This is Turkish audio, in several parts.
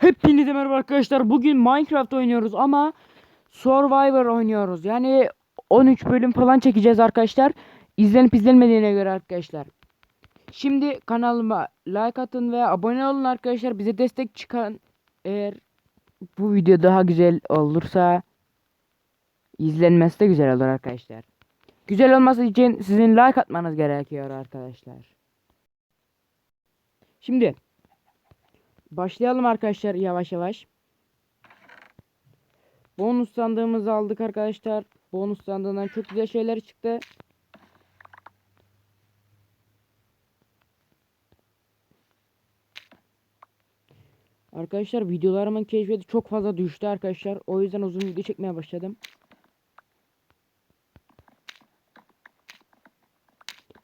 Hepinize merhaba arkadaşlar. Bugün Minecraft oynuyoruz ama Survivor oynuyoruz. Yani 13 bölüm falan çekeceğiz arkadaşlar. İzlenip izlenmediğine göre arkadaşlar. Şimdi kanalıma like atın ve abone olun arkadaşlar. Bize destek çıkan eğer bu video daha güzel olursa izlenmesi de güzel olur arkadaşlar. Güzel olması için sizin like atmanız gerekiyor arkadaşlar. Şimdi Başlayalım arkadaşlar yavaş yavaş. Bonus sandığımızı aldık arkadaşlar. Bonus sandığından çok güzel şeyler çıktı. Arkadaşlar videolarımın keşfeti çok fazla düştü arkadaşlar. O yüzden uzun video çekmeye başladım.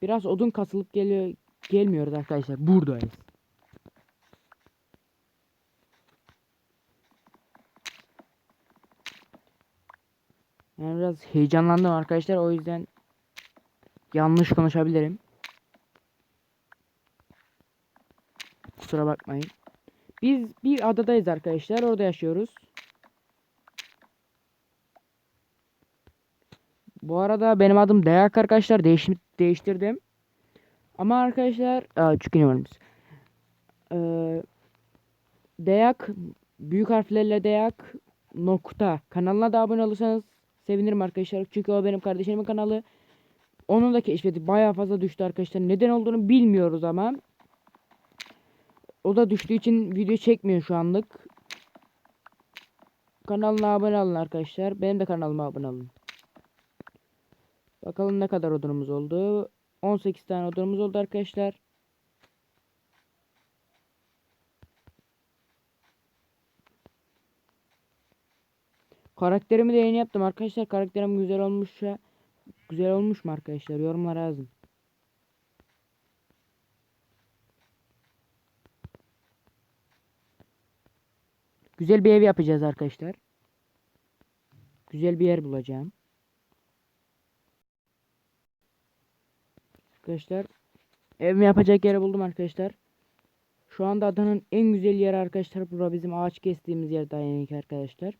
Biraz odun kasılıp geliyor gelmiyoruz arkadaşlar. Buradayız. Yani biraz heyecanlandım arkadaşlar. O yüzden yanlış konuşabilirim. Kusura bakmayın. Biz bir adadayız arkadaşlar. Orada yaşıyoruz. Bu arada benim adım Dayak arkadaşlar. Değiş değiştirdim. Ama arkadaşlar çünkü varmış. Ee, Dayak büyük harflerle Dayak nokta kanalına da abone olursanız sevinirim arkadaşlar. Çünkü o benim kardeşimin kanalı. Onun da keşfeti bayağı fazla düştü arkadaşlar. Neden olduğunu bilmiyoruz ama. O da düştüğü için video çekmiyor şu anlık. Kanalına abone olun arkadaşlar. Benim de kanalıma abone olun. Bakalım ne kadar odunumuz oldu. 18 tane odunumuz oldu arkadaşlar. Karakterimi de yeni yaptım arkadaşlar. Karakterim güzel olmuş ya. Güzel olmuş mu arkadaşlar? Yorumlara yazın. Güzel bir ev yapacağız arkadaşlar. Güzel bir yer bulacağım. Arkadaşlar evimi yapacak yeri buldum arkadaşlar. Şu anda adanın en güzel yeri arkadaşlar. Bura bizim ağaç kestiğimiz yer Dayanik arkadaşlar.